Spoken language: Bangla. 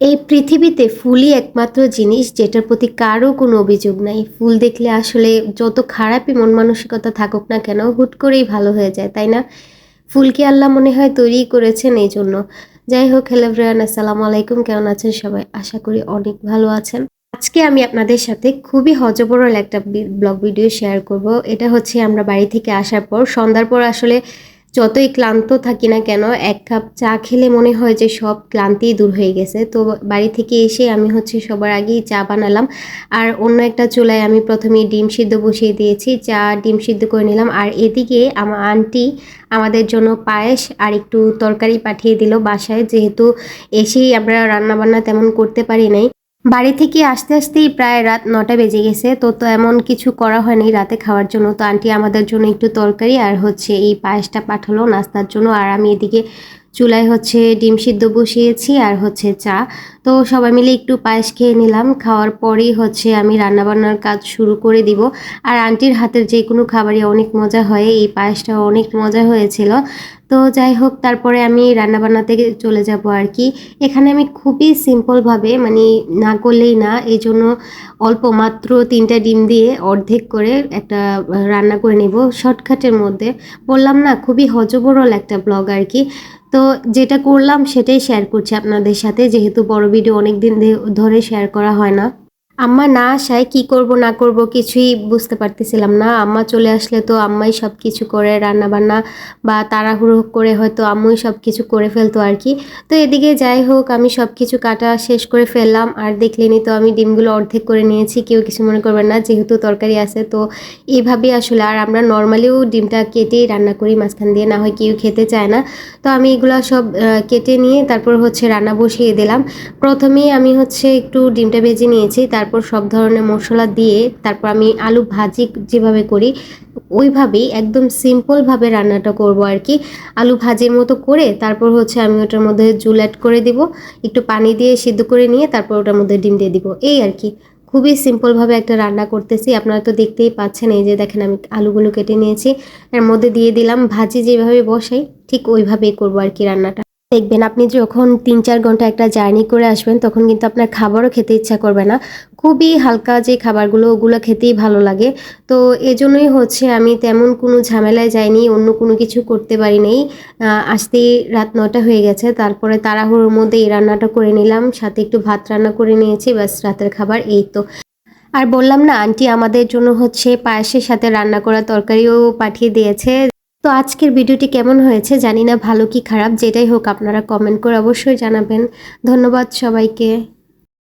এই পৃথিবীতে ফুলই একমাত্র জিনিস যেটার প্রতি কারও কোনো অভিযোগ নাই। ফুল দেখলে আসলে যত খারাপই মন মানসিকতা থাকুক না কেন, হুট করেই ভালো হয়ে যায়, তাই না? ফুলকে আল্লাহ মনে হয় তৈরি করেছেন এই জন্য যাই হোক, হ্যালো ব্রিয়ান আসসালামু আলাইকুম। কেমন আছেন সবাই? আশা করি অনেক ভালো আছেন। আজকে আমি আপনাদের সাথে খুবই হজবরল একটা ব্লগ ভিডিও শেয়ার করব। এটা হচ্ছে আমরা বাড়ি থেকে আসার পর, সন্ধ্যার পর আসলে যতই ক্লান্ত থাকি না কেন, এক কাপ চা খেলে মনে হয় যে সব ক্লান্তি দূর হয়ে গেছে। তো বাড়ি থেকে এসে আমি হচ্ছে সবার আগেই চা বানালাম। আর অন্য একটা চুলায় আমি প্রথমে ডিম সিদ্ধ বসিয়ে দিয়েছি। চা ডিম সিদ্ধ করে নিলাম। আর এদিকে আমার আন্টি আমাদের জন্য পায়েস আর একটু তরকারি পাঠিয়ে দিল বাসায়। যেহেতু এসেই আমরা রান্নাবান্না তেমন করতে পারি নাই। বাড়ি থেকে আসতে আসতেই প্রায় রাত নটা বেজে গেছে। তো তো এমন কিছু করা হয়নি রাতে খাওয়ার জন্য। তো আন্টি আমাদের জন্য একটু তরকারি আর হচ্ছে এই পায়েসটা পাঠালো নাস্তার জন্য। আর আমি এদিকে চুলায় হচ্ছে ডিম সিদ্ধ বসিয়েছি আর হচ্ছে চা। তো সবাই মিলে একটু পায়েস খেয়ে নিলাম। খাওয়ার পরেই হচ্ছে আমি রান্নাবান্নার কাজ শুরু করে দিব। আর আন্টির হাতের যে কোনো খাবারই অনেক মজা হয়। এই পায়েসটা অনেক মজা হয়েছিল। তো যাই হোক, তারপরে আমি রান্নাবান্না থেকে চলে যাব আর কি। এখানে আমি খুবই সিম্পলভাবে মানে না করলেই না, এই জন্য অল্প মাত্র তিনটা ডিম দিয়ে অর্ধেক করে একটা রান্না করে নেব। শর্টকাটের মধ্যে। বললাম না, খুবই হজবরল একটা ব্লগ আর কি। তো যেটা করলাম সেটাই শেয়ার করছি আপনাদের সাথে। যেহেতু বড় ভিডিও অনেক দিন ধরে শেয়ার করা হয় না। আম্মা না আসায় কি করব, না করব কিছুই বুঝতে পারতেছিলাম না। আম্মা চলে আসলে তো আম্মাই সব কিছু করে রান্না বান্না বা তাড়াহুড়ো করে হয়তো আম্মুই সব কিছু করে ফেলতো আর কি। তো এদিকে যাই হোক, আমি সব কিছু কাটা শেষ করে ফেললাম। আর দেখলেনি তো আমি ডিমগুলো অর্ধেক করে নিয়েছি, কেউ কিছু মনে করবেন না, যেহেতু তরকারি আছে তো এইভাবেই আসলে। আর আমরা নর্মালিও ডিমটা কেটেই রান্না করি, মাঝখান দিয়ে না হয় কেউ খেতে চায় না। তো আমি এগুলো সব কেটে নিয়ে তারপর হচ্ছে রান্না বসিয়ে দিলাম। প্রথমেই আমি হচ্ছে একটু ডিমটা ভেজে নিয়েছি তারপর সব ধরনের মশলা দিয়ে তারপর আমি আলু ভাজি যেভাবে করি, ওইভাবেই একদম সিম্পলভাবে রান্নাটা করব আর কি। আলু ভাজির মতো করে তারপর হচ্ছে আমি ওটার মধ্যে জুল অ্যাড করে দিব, একটু পানি দিয়ে সিদ্ধ করে নিয়ে তারপর ওটার মধ্যে ডিম দিয়ে দিব। এই আর কি। খুবই সিম্পলভাবে একটা রান্না করতেছি। আপনারা তো দেখতেই পাচ্ছেন, এই যে দেখেন আমি আলুগুলো কেটে নিয়েছি। এর মধ্যে দিয়ে দিলাম ভাজি যেভাবে বসাই, ঠিক ওইভাবেই করব আর কি রান্নাটা। দেখবেন আপনি যখন তিন চার ঘণ্টা একটা জার্নি করে আসবেন, তখন কিন্তু আপনার খাবারও খেতে ইচ্ছা করবে না। খুবই হালকা যে খাবারগুলো, ওগুলো খেতেই ভালো লাগে। তো এজন্যই হচ্ছে আমি তেমন কোনো ঝামেলায় যাইনি, অন্য কোনো কিছু করতে পারি নাই আসতেই রাত নটা হয়ে গেছে, তারপরে তাড়াহুড়োর মধ্যে এই রান্নাটা করে নিলাম, সাথে একটু ভাত রান্না করে নিয়েছি, ব্যাস রাতের খাবার, এই তো। আর বললাম না, আন্টি আমাদের জন্য হচ্ছে পায়েসের সাথে রান্না করা তরকারিও পাঠিয়ে দিয়েছে। তো আজকের ভিডিওটি কেমন হয়েছে জানি না, ভালো কি খারাপ, যেটাই হোক আপনারা কমেন্ট করে অবশ্যই জানাবেন। ধন্যবাদ সবাইকে।